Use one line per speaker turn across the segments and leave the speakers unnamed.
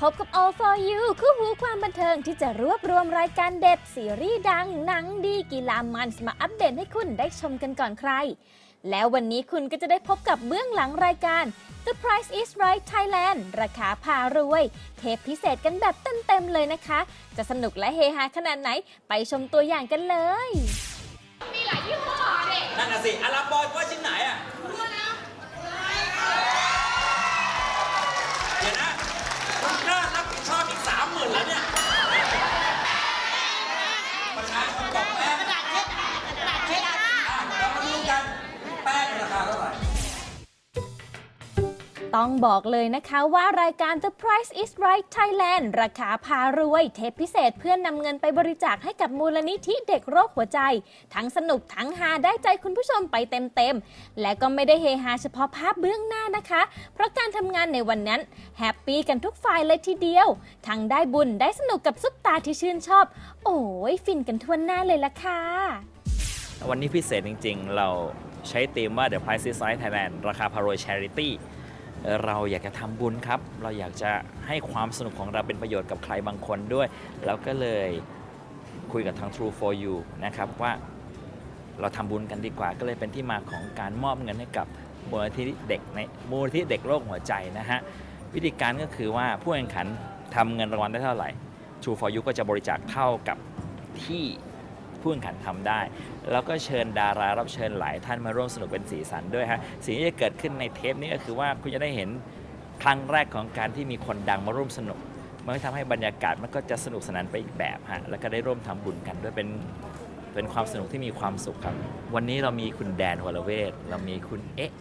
พบกับ All for You คู่หูความบันเทิงที่จะรวบรวมรายการเด็ดซีรีส์ดัง หนังดีกีฬามันมาอัปเดตให้คุณได้ชมกันก่อนใคร แล้ววันนี้คุณก็จะได้พบกับเบื้องหลังรายการ The Price is Right Thailand ราคาพารวย เทปพิเศษกันแบบเต็มๆเลยนะคะ จะสนุกและเฮฮาขนาดไหนไปชมตัวอย่างกันเลย
นั่นน่ะสิอาราบอยว่าชิ้ ประชาชน
ต้องบอกเลยนะคะว่ารายการ The Price is Right Thailand ราคาพารวย เทปพิเศษเพื่อนนำเงินไปบริจาคให้กับมูลนิธิเด็กโรคหัวใจ ทั้งสนุกทั้งฮาได้ใจคุณผู้ชมไปเต็มๆ และก็ไม่ได้เฮฮาเฉพาะภาพเบื้องหน้านะคะ เพราะการทำงานในวันนั้นแฮปปี้กันทุกฝ่ายเลยทีเดียว ทั้งได้บุญได้สนุกกับซุปตาที่ชื่นชอบ โอ้ยฟินกันทั่วหน้าเลยล่ะค่ะ
วันนี้พิเศษจริง ๆ เราใช้ธีมว่า The Price is Right Thailand ราคาพารวย Charity เราอยากจะทำบุญครับ เราอยากจะให้ความสนุกของเราเป็นประโยชน์กับใครบางคนด้วยแล้วก็เลยคุยกับทาง True for You นะครับว่าเราทำบุญกันดีกว่า ก็เลยเป็นที่มาของการมอบเงินให้กับมูลนิธิเด็กในมูลนิธิเด็กโรคหัวใจนะฮะวิธีการก็คือว่าผู้แข่งขันทำเงินรางวัลได้เท่าไหร่ True for You ก็จะบริจาคเท่ากับที่ ผู้แข่งขันทำได้ แล้วก็เชิญดารารับเชิญหลายท่านมาร่วมสนุกเป็นสีสันด้วยฮะสิ่งที่จะเกิดขึ้นในเทปนี้ก็คือว่าคุณจะได้เห็นครั้งแรกของการที่มีคนดังมาร่วมสนุกมันก็ทำให้บรรยากาศมันก็จะสนุกสนานไปอีกแบบฮะแล้วก็ได้ร่วมทำบุญกันด้วยเป็นเป็นความสนุกที่มีความสุขครับ วันนี้เรามีคุณแดนวรเวทเรามีคุณเอ๊ะ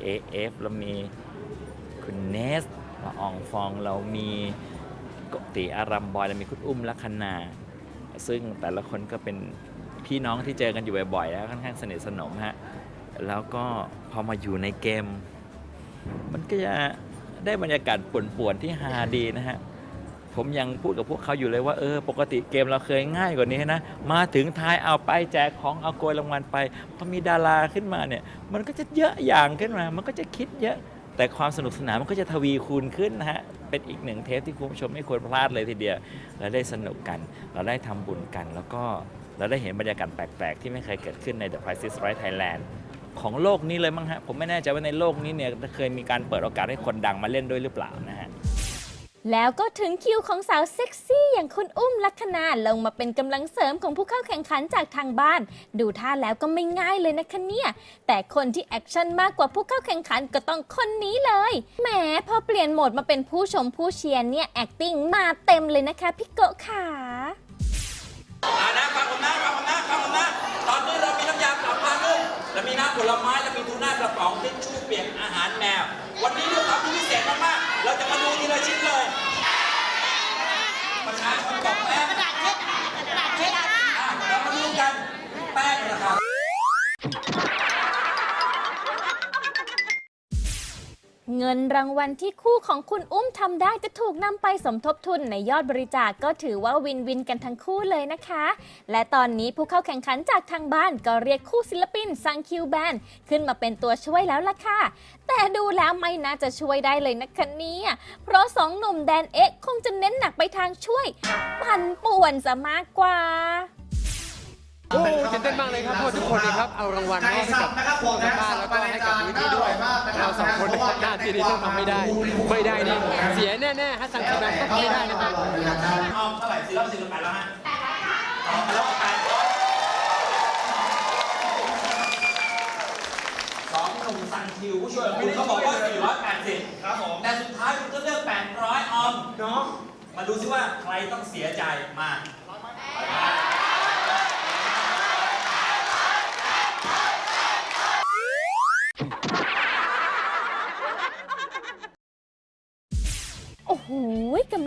เอฟเรามีคุณเนสละอองฟอง เรามีกติอารัมบอย เรามีคุณอุ้มลัคนา ซึ่งแต่ละคนก็เป็นพี่น้องที่เจอกันอยู่บ่อยๆแล้วค่อนข้างสนิทสนมฮะแล้วก็พอมาอยู่ในเกม มันก็จะได้บรรยากาศป่วนๆที่ฮาดีนะฮะผมยังพูดกับพวกเขาอยู่เลยว่าเออปกติเกมเราเคยง่ายกว่านี้นะ มาถึงท้ายเอาไปแจกของเอาโกยรางวัลไปพอมีดาราขึ้นมาเนี่ย มันก็จะเยอะอย่างขึ้นมา มันก็จะคิดเยอะ แต่ความสนุกสนานมันก็จะทวีคูณขึ้นนะฮะ เป็นอีกหนึ่งเทปที่คุณผู้ชมไม่ควรพลาดเลยทีเดียว เราได้สนุกกัน เราได้ทำบุญกัน แล้วก็เราได้เห็นบรรยากาศแปลก ๆ ที่ไม่เคยเกิดขึ้นใน The Crisis Right Thailand ของโลกนี้เลยมั้งฮะ ผมไม่แน่ใจว่าในโลกนี้เนี่ยเคยมีการเปิดโอกาสให้คนดังมาเล่นด้วยหรือเปล่านะฮะ
แล้วก็ถึงคิวของสาวเซ็กซี่อย่างคุณอุ้มลัคนาลงมาเป็นกำลังเสริมของผู้เข้าแข่งขันจากทางบ้าน ดูท่าแล้วก็ไม่ง่ายเลยนะคะเนี่ย แต่คนที่แอคชั่นมากกว่าผู้เข้าแข่งขันก็ต้องคนนี้เลย แหมพอเปลี่ยนโหมดมาเป็นผู้ชมผู้เชียร์เนี่ย acting มาเต็มเลยนะคะพี่โกะขา
อานะฟังผมนะ เงินราง
วัลที่คู่ของคุณอุ้มทำได้จะถูกนำไปสมทบทุนในยอดบริจาคก็ถือว่าวินวินกันทั้งคู่เลยนะคะ และตอนนี้ผู้เข้าแข่งขันจากทางบ้านก็เรียกคู่ศิลปินซังคิวแบนขึ้นมาเป็นตัวช่วยแล้วล่ะค่ะ แต่ดูแล้วไม่น่าจะช่วยได้เลยนะคะเนี่ยเพราะสองหนุ่มแดนเอ๊ะคงจะเน้นหนักไปทางช่วย ปั่นป่วนซะมากกว่า
โอ้ตื่นเต้นมากเลยครับเพราะทุกคนนะครับเอารางวัลมอบให้กับคนทางบ้านแล้วก็ให้กับมูลนิธิด้วยเราสองคนนะครับหน้าที่นี้ต้องทำไม่ได้ ไม่ได้นี่เสียแน่ๆฮัสซันคิมันต้องทำไม่ได้นะครับ
เอาเท่าไหร่สี่ร้อยสี่สิบแปดแล้วฮะต่อไปแล้วแปดร้อยสองหนุ่มซันคิวผู้ช่วยของคุณเขาบอกว่าสี่ร้อยแปดสิบครับผมแต่สุดท้ายคุณก็เลือกแปดร้อยออมเนาะมาดูซิว่าใครต้องเสียใจมา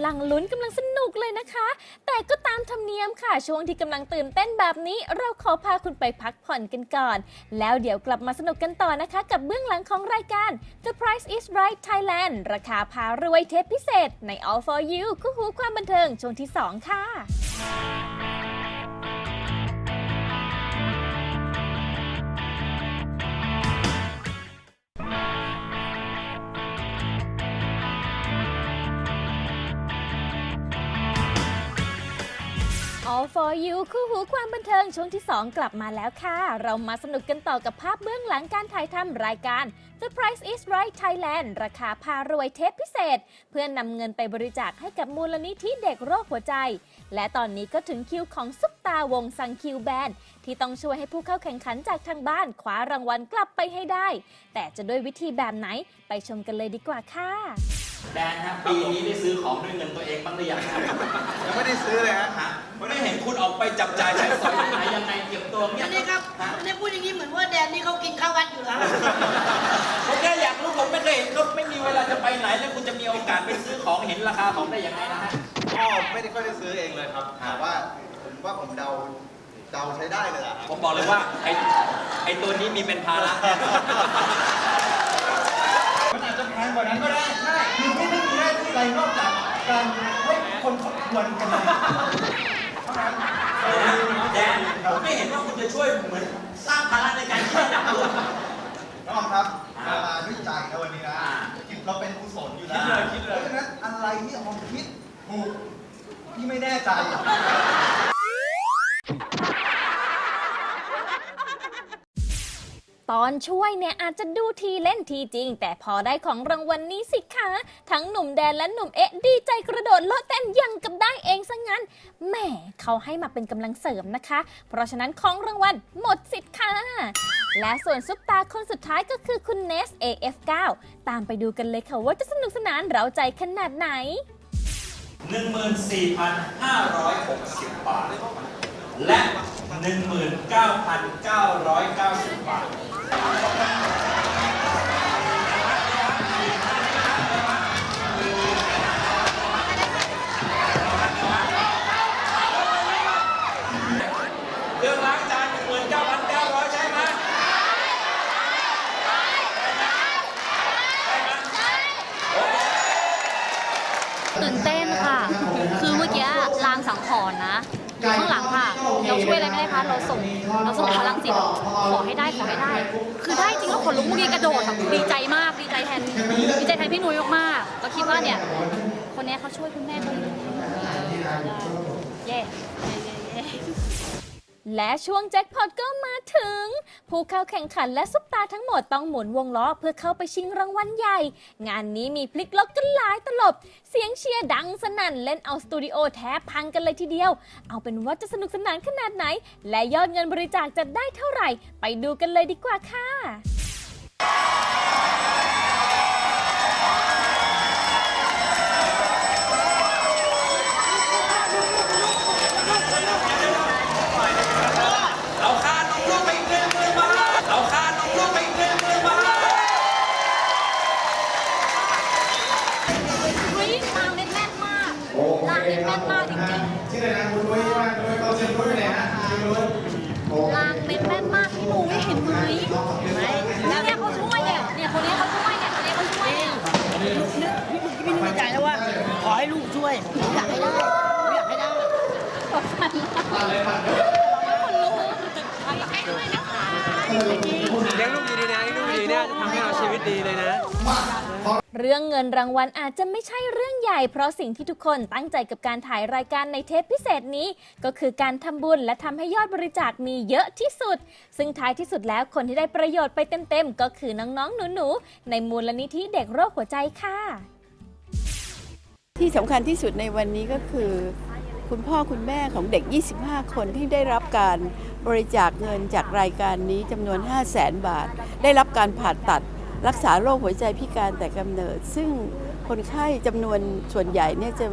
ลังลุ้นกำลังสนุกเลยนะคะ แต่ก็ตามธรรมเนียมค่ะ ช่วงที่กำลังตื่นเต้นแบบนี้ เราขอพาคุณไปพักผ่อนกันก่อน แล้วเดี๋ยวกลับมาสนุกกันต่อนะคะ กับเบื้องหลังของรายการ The Price is Right Thailand ราคาพารวยเทปพิเศษใน All for You คู่หูความบันเทิงช่วงที่ 2 ค่ะ for you คู่หูความบันเทิงช่วงที่ 2 กลับมาแล้วค่ะ เรามาสนุกกันต่อกับภาพเบื้องหลังการถ่ายทำรายการ The Price is Right Thailand ราคาพารวยเทปพิเศษ เพื่อนนำเงินไปบริจาคให้กับมูลนิธิเด็กโรคหัวใจ และตอนนี้ก็ถึงคิวของซุปตาวงซังคิวแบนที่ต้องช่วยให้ผู้เข้าแข่งขันจากทางบ้านคว้ารางวัลกลับไปให้ได้ แต่จะด้วยวิธีแบบไหนไปชมกันเลยดีกว่าค่ะ
แดนฮะปีนี้ได้ซื้อของด้วยเงินตัวเองบ้างหรือยังครับ
ยังไม่ได้ซื้อเลยฮะ
ไม่เห็นคุณออกไปจับจ่ายใช้สอยที่ไหนยังไงเก็บตัวเงีย
อั
บ
นนี้ครับ
ฮะ
อันนี้พูดอย่างนี้เหมือนว่าแดนนี่เขากินข้าววัดอยู่แล้ว
ผมแค่อยากรู้ผมไม่เคยเห็นเขาไม่มีเวลาจะไปไหน แล้วคุณจะมีโอกาสไปซื้อของเห็นราคาของได้ยังไงนะฮะ
ก็ไม่ได้ค่อยได้ซื้อเองเลยครับแต่ว่าผมว่าผมเดาเดาใช้ได้เลยอะ
ผมบอกเลยว่าไอ้ไอ้ตัวนี้มีเป็นภาระ
มันอาจจะแพงกว่านั้นก็ได้ใช่คือไม่ได้มีหน้าที่อะไรนอกจากการให้คนทบทวนกันเลยเท่านั้น
แดนผมไม่เห็นว่าคุณจะช่วยเหมือนสร้างภาระในการคิดหนักด้วย
น้องออมครับมาด้วยใจนะวันนี้นะจิตเราเป็นกุศลอยู่แล้วเพราะฉะนั้นอะไรที่ออมคิดถูกพี่ไม่แน่ใจ
ตอนช่วยเนี่ยอาจจะดูทีเล่นทีจริง แต่พอได้ของรางวัลนนี้สิคะ ทั้งหนุ่มแดนและหนุ่มเอ๊ะดีใจกระโดดโลดเต้นยังกับได้เองซะงั้นแหมเขาให้มาเป็นกำลังเสริมนะคะ เพราะฉะนั้นของรางวัลหมดสิทธิ์ค่ะ และส่วนซุปตาคนสุดท้ายก็คือคุณเนส AF9 ตามไปดูกันเลยค่ะว่าจะสนุกสนานเร้าใจขนาดไหน
14,560 บาท และ 19,990 บาท
Oh, ขนลุกเมื่อกี้กระโดดแบบดีใจมากดีใจแทนดีใจแทนพี่นุ้ยมากๆก็คิดว่าเนี่ย คนนี้เขาช่วยคุณแม่คนนี้เย่เย่เย่เย่
และช่วงแจ็คพอตก็มาถึง ผู้เข้าแข่งขันและซุปตาทั้งหมดต้องหมุนวงล้อเพื่อเข้าไปชิงรางวัลใหญ่ งานนี้มีพลิกล็อกกันหลายตลบ เสียงเชียร์ดังสนั่นเล่นเอาสตูดิโอแทบพังกันเลยทีเดียว เอาเป็นว่าจะสนุกสนานขนาดไหน และยอดเงินบริจาคจะได้เท่าไหร่ ไปดูกันเลยดีกว่าค่ะ
ใจ
แล้วว่า ขอให้ลูกช่วยอยากให้ได้อยากให้ได้
เลี้ยงลูกดีๆนะเลี้ยงลูกดีเนี่ยจะทำให้เราชีวิตดีเลยนะ
เรื่องเงินรางวัลอาจจะไม่ใช่เรื่องใหญ่ เพราะสิ่งที่ทุกคนตั้งใจกับการถ่ายรายการในเทปพิเศษนี้ ก็คือการทำบุญและทำให้ยอดบริจาคมีเยอะที่สุด ซึ่งท้ายที่สุดแล้วคนที่ได้ประโยชน์ไปเต็มๆ ก็คือน้องๆ หนูๆ ในมูลนิธิเด็กโรคหัวใจค่ะ
ที่สำคัญที่สุดในวันนี้ก็คือ คุณพ่อคุณแม่ของเด็ก 25 คนที่ได้รับการบริจาคเงินจากรายการนี้จำนวน 5 0 0แสนบาท ได้รับการผ่าตัด รักษาโรคหัวใจพิการแต่กำเนิด ซึ่งคนไข้จำนวนส่วนใหญ่เนี่ยจะ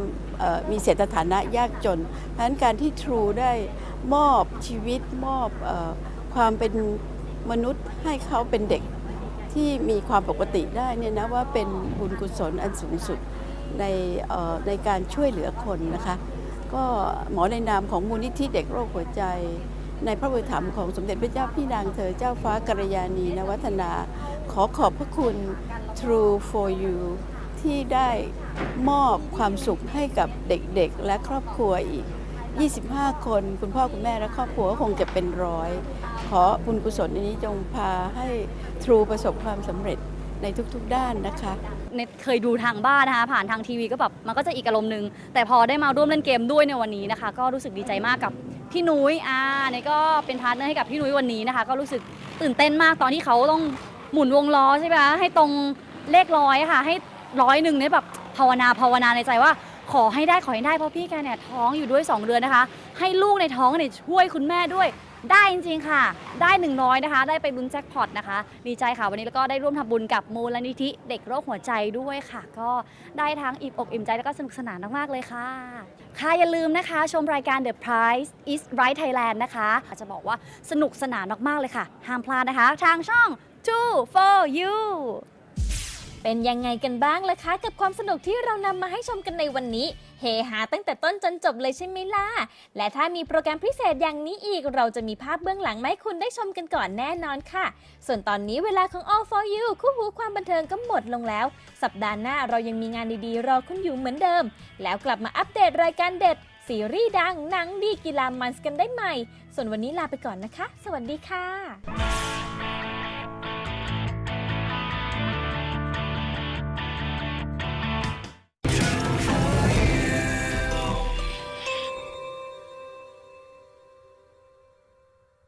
มีเศรษฐฐานะยากจนดังนั้นการที่ทรูได้มอบชีวิตมอบอความเป็นมนุษย์ให้เขาเป็นเด็กที่มีความปกติได้เนี่ยนะว่าเป็นบุญกุศลอันสูงสุด ในในการช่วยเหลือคนนะคะก็หมอในนามของมูลนิธิเด็กโรคหัวใจ ในพระบรมธรรมของสมเด็จพระเจ้าพี่นางเธอเจ้าฟ้ากัลยาณีนวัฒนา ขอขอบพระคุณ True for You ที่ได้มอบความสุขให้กับเด็กๆ และครอบครัวอีก 25 คน คุณพ่อคุณแม่และครอบครัวคงจะเป็นร้อย ขอบุญกุศลอันนี้จงพาให้ True ประสบความสำเร็จ ในทุกๆด้านนะคะ
เนเคยดูทางบ้านนะคะผ่านทางทีวีก็แบบมันก็จะอีกอารมณ์หนึ่งแต่พอได้มาร่วมเล่นเกมด้วยในวันนี้นะคะ ก็รู้สึกดีใจมากกับพี่นุ้ยอ่าเนี่ยก็เป็นพาร์ทเนอร์ให้กับพี่นุ้ยวันนี้นะคะ ก็รู้สึกตื่นเต้นมากตอนที่เขาต้องหมุนวงล้อใช่ไหมคะให้ตรงเลขร้อยค่ะให้ร้อยหนึ่งเนี่ยแบบภาวนาภาวนาในใจว่า ขอให้ได้ขอให้ได้เพราะพี่แกเนี่ยท้องอยู่ด้วย 2 เดือนนะคะ ให้ลูกในท้องเนี่ยช่วยคุณแม่ด้วย ได้จริงๆค่ะ ได้ 100 นะคะ ได้ไปลุ้นแจ็คพอตนะคะดีใจค่ะวันนี้แล้วก็ได้ร่วมทำบุญกับมูลนิธิเด็กโรคหัวใจด้วยค่ะ ก็ได้ทั้งอิ่มอกอิ่มใจแล้วก็สนุกสนานมากๆเลยค่ะ ค่ะอย่าลืมนะคะ ชมรายการ The Price is Right Thailand นะคะอาจจะบอกว่าสนุกสนานมากๆเลยค่ะ ห้ามพลาดนะคะ ทางช่อง Two for You
เป็นยังไงกันบ้างล่ะคะ กับความสนุกที่เรานำมาให้ชมกันในวันนี้ เฮฮาตั้งแต่ต้นจนจบเลยใช่ไหมล่ะ และถ้ามีโปรแกรมพิเศษอย่างนี้อีก เราจะมีภาพเบื้องหลังมาให้คุณได้ชมกันก่อนแน่นอนค่ะ ส่วนตอนนี้เวลาของ All for You คู่หูความบันเทิงก็หมดลงแล้ว สัปดาห์หน้าเรายังมีงานดีๆ รอคุณอยู่เหมือนเดิม แล้วกลับมาอัปเดตรายการเด็ด ซีรีส์ดังหนังดีกีฬามันส์กันได้ใหม่ ส่วนวันนี้ลาไปก่อนนะคะ สวัสดีค่ะ